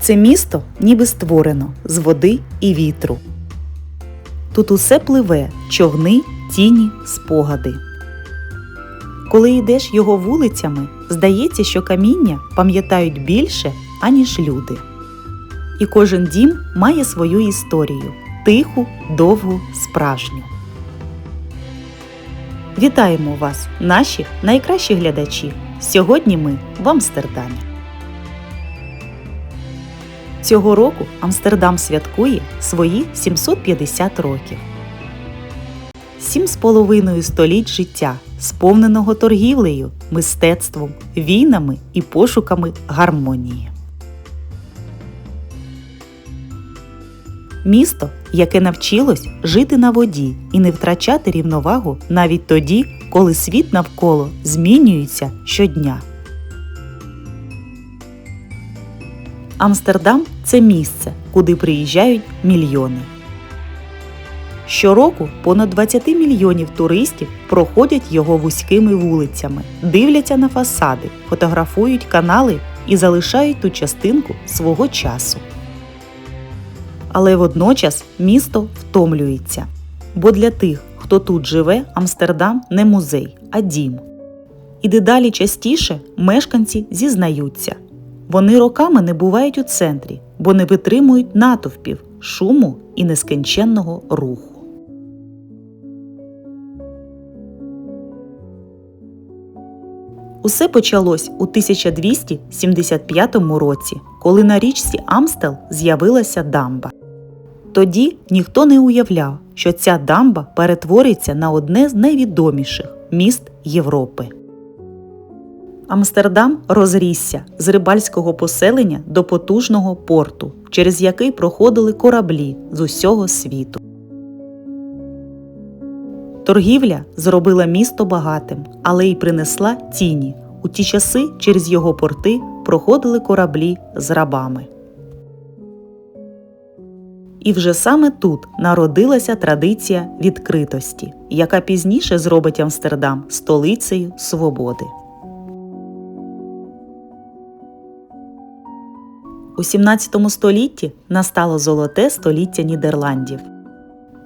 Це місто ніби створено з води і вітру. Тут усе пливе човни, тіні, спогади. Коли йдеш його вулицями, здається, що каміння пам'ятають більше, аніж люди. І кожен дім має свою історію тиху, довгу, справжню. Вітаємо вас, наші найкращі глядачі! Сьогодні ми в Амстердамі. Цього року Амстердам святкує свої 750 років. Сім з половиною століть життя, сповненого торгівлею, мистецтвом, війнами і пошуками гармонії. Місто, яке навчилось жити на воді і не втрачати рівновагу навіть тоді, коли світ навколо змінюється щодня. Амстердам це місце, куди приїжджають мільйони. Щороку понад 20 мільйонів туристів проходять його вузькими вулицями, дивляться на фасади, фотографують канали і залишають ту частинку свого часу. Але водночас місто втомлюється. Бо для тих, хто тут живе, Амстердам не музей, а дім. І дедалі частіше мешканці зізнаються. Вони роками не бувають у центрі, бо не витримують натовпів, шуму і нескінченного руху. Усе почалось у 1275 році, коли на річці Амстел з'явилася дамба. Тоді ніхто не уявляв, що ця дамба перетвориться на одне з найвідоміших міст Європи. Амстердам розрісся з рибальського поселення до потужного порту, через який проходили кораблі з усього світу. Торгівля зробила місто багатим, але й принесла тіні. У ті часи через його порти проходили кораблі з рабами. І вже саме тут народилася традиція відкритості, яка пізніше зробить Амстердам столицею свободи. У 17 столітті настало золоте століття Нідерландів.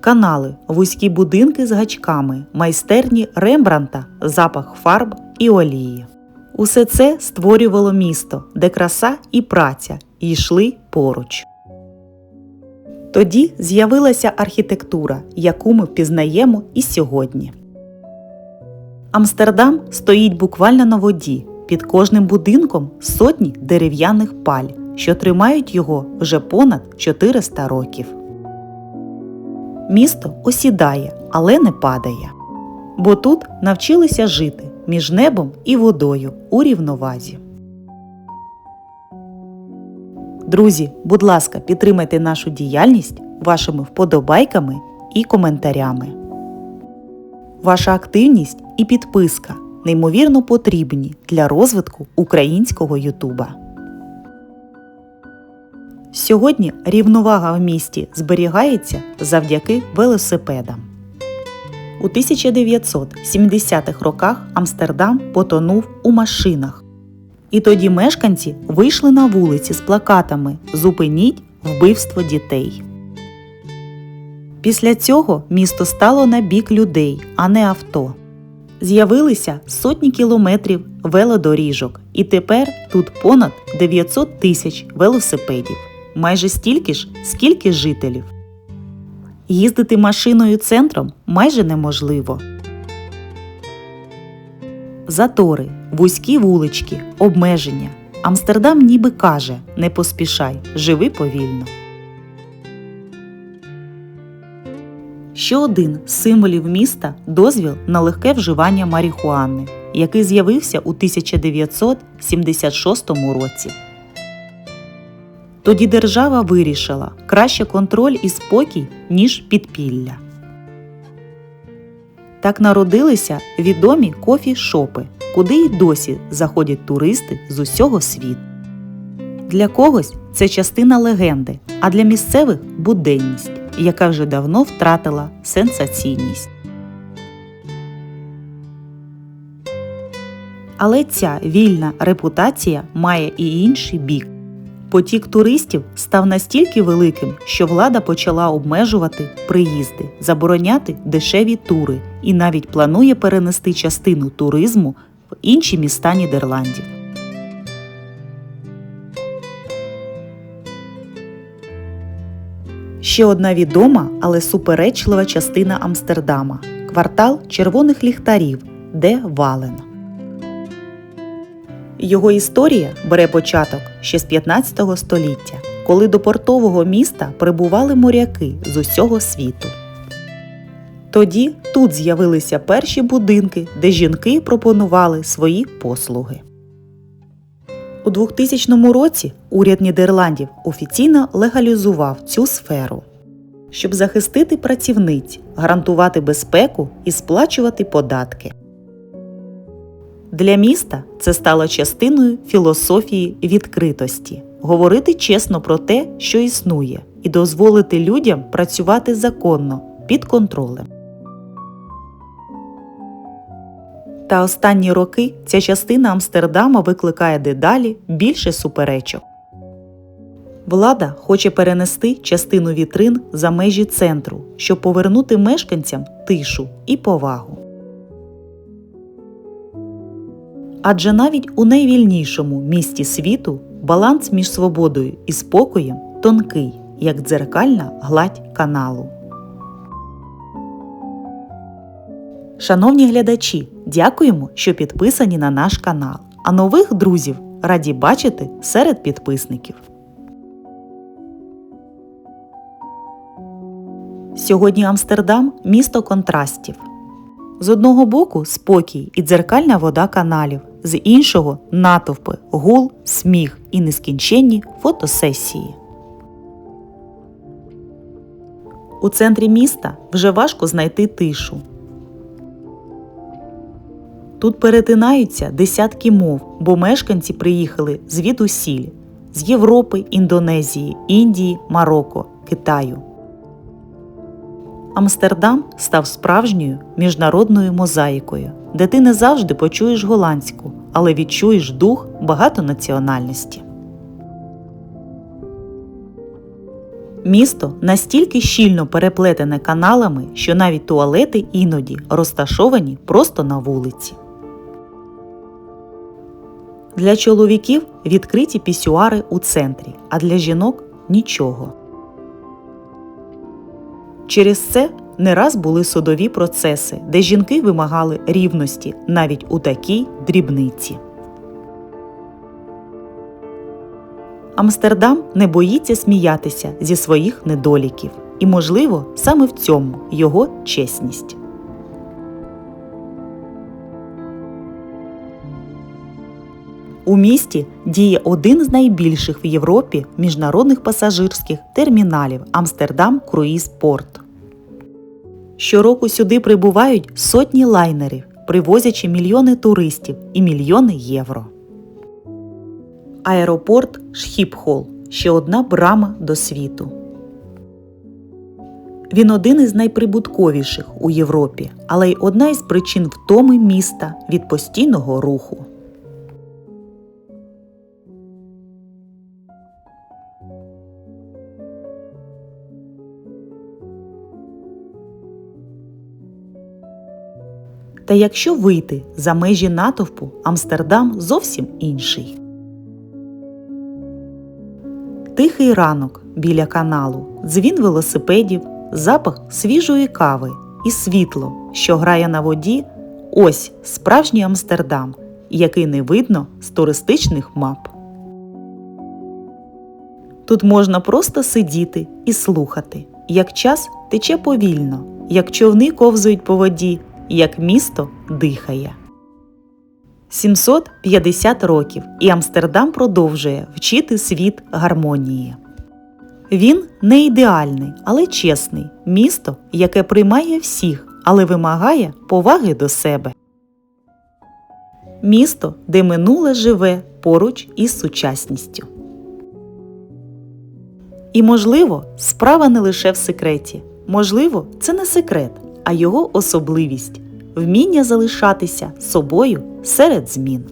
Канали, вузькі будинки з гачками, майстерні Рембранта, запах фарб і олії. Усе це створювало місто, де краса і праця йшли поруч. Тоді з'явилася архітектура, яку ми впізнаємо і сьогодні. Амстердам стоїть буквально на воді. Під кожним будинком сотні дерев'яних паль, що тримають його вже понад 400 років. Місто осідає, але не падає. Бо тут навчилися жити між небом і водою у рівновазі. Друзі, будь ласка, підтримайте нашу діяльність вашими вподобайками і коментарями. Ваша активність і підписка неймовірно потрібні для розвитку українського Ютуба. Сьогодні рівновага в місті зберігається завдяки велосипедам. У 1970-х роках Амстердам потонув у машинах. І тоді мешканці вийшли на вулиці з плакатами Зупиніть вбивство дітей. Після цього місто стало на бік людей, а не авто. З'явилися сотні кілометрів велодоріжок, і тепер тут понад 900 тисяч велосипедів майже стільки ж, скільки жителів. Їздити машиною центром майже неможливо. Затори, вузькі вулички, обмеження. Амстердам ніби каже Не поспішай, живи повільно. Ще один з символів міста дозвіл на легке вживання марихуани, який з'явився у 1976 році. Тоді держава вирішила краще контроль і спокій, ніж підпілля. Так народилися відомі кофі-шопи, куди й досі заходять туристи з усього світу. Для когось це частина легенди, а для місцевих буденність, яка вже давно втратила сенсаційність. Але ця вільна репутація має і інший бік. Потік туристів став настільки великим, що влада почала обмежувати приїзди, забороняти дешеві тури і навіть планує перенести частину туризму в інші міста Нідерландів. Ще одна відома, але суперечлива частина Амстердама квартал червоних ліхтарів, де Вален. Його історія бере початок ще з 15 століття, коли до портового міста прибували моряки з усього світу. Тоді тут з'явилися перші будинки, де жінки пропонували свої послуги. У 2000 році уряд Нідерландів офіційно легалізував цю сферу, щоб захистити працівниць, гарантувати безпеку і сплачувати податки. Для міста це стало частиною філософії відкритості говорити чесно про те, що існує, і дозволити людям працювати законно під контролем. Та останні роки ця частина Амстердама викликає дедалі більше суперечок. Влада хоче перенести частину вітрин за межі центру, щоб повернути мешканцям тишу і повагу. Адже навіть у найвільнішому місті світу баланс між свободою і спокоєм тонкий, як дзеркальна гладь каналу. Шановні глядачі, дякуємо, що підписані на наш канал. А нових друзів раді бачити серед підписників. Сьогодні Амстердам місто контрастів. З одного боку спокій і дзеркальна вода каналів, з іншого натовпи, гул, сміх і нескінченні фотосесії. У центрі міста вже важко знайти тишу. Тут перетинаються десятки мов, бо мешканці приїхали звідусіль з Європи, Індонезії, Індії, Марокко, Китаю. Амстердам став справжньою міжнародною мозаїкою, де ти не завжди почуєш голландську, але відчуєш дух багатонаціональності. Місто настільки щільно переплетене каналами, що навіть туалети іноді розташовані просто на вулиці. Для чоловіків відкриті пісюари у центрі, а для жінок нічого. Через це не раз були судові процеси, де жінки вимагали рівності навіть у такій дрібниці. Амстердам не боїться сміятися зі своїх недоліків. І, можливо, саме в цьому його чесність. У місті діє один з найбільших в Європі міжнародних пасажирських терміналів Амстердам Круїз Порт. Щороку сюди прибувають сотні лайнерів, привозячи мільйони туристів і мільйони євро. Аеропорт Шхіпхол ще одна брама до світу. Він один із найприбутковіших у Європі, але й одна із причин втоми міста від постійного руху. Та якщо вийти за межі натовпу, Амстердам зовсім інший. Тихий ранок біля каналу, дзвін велосипедів, запах свіжої кави і світло, що грає на воді. Ось справжній Амстердам, який не видно з туристичних мап. Тут можна просто сидіти і слухати, як час тече повільно, як човни ковзують по воді, як місто дихає. 750 років і Амстердам продовжує вчити світ гармонії. Він не ідеальний, але чесний місто, яке приймає всіх, але вимагає поваги до себе. Місто, де минуле живе поруч із сучасністю. І, можливо, справа не лише в секреті. Можливо, це не секрет, а його особливість вміння залишатися собою серед змін.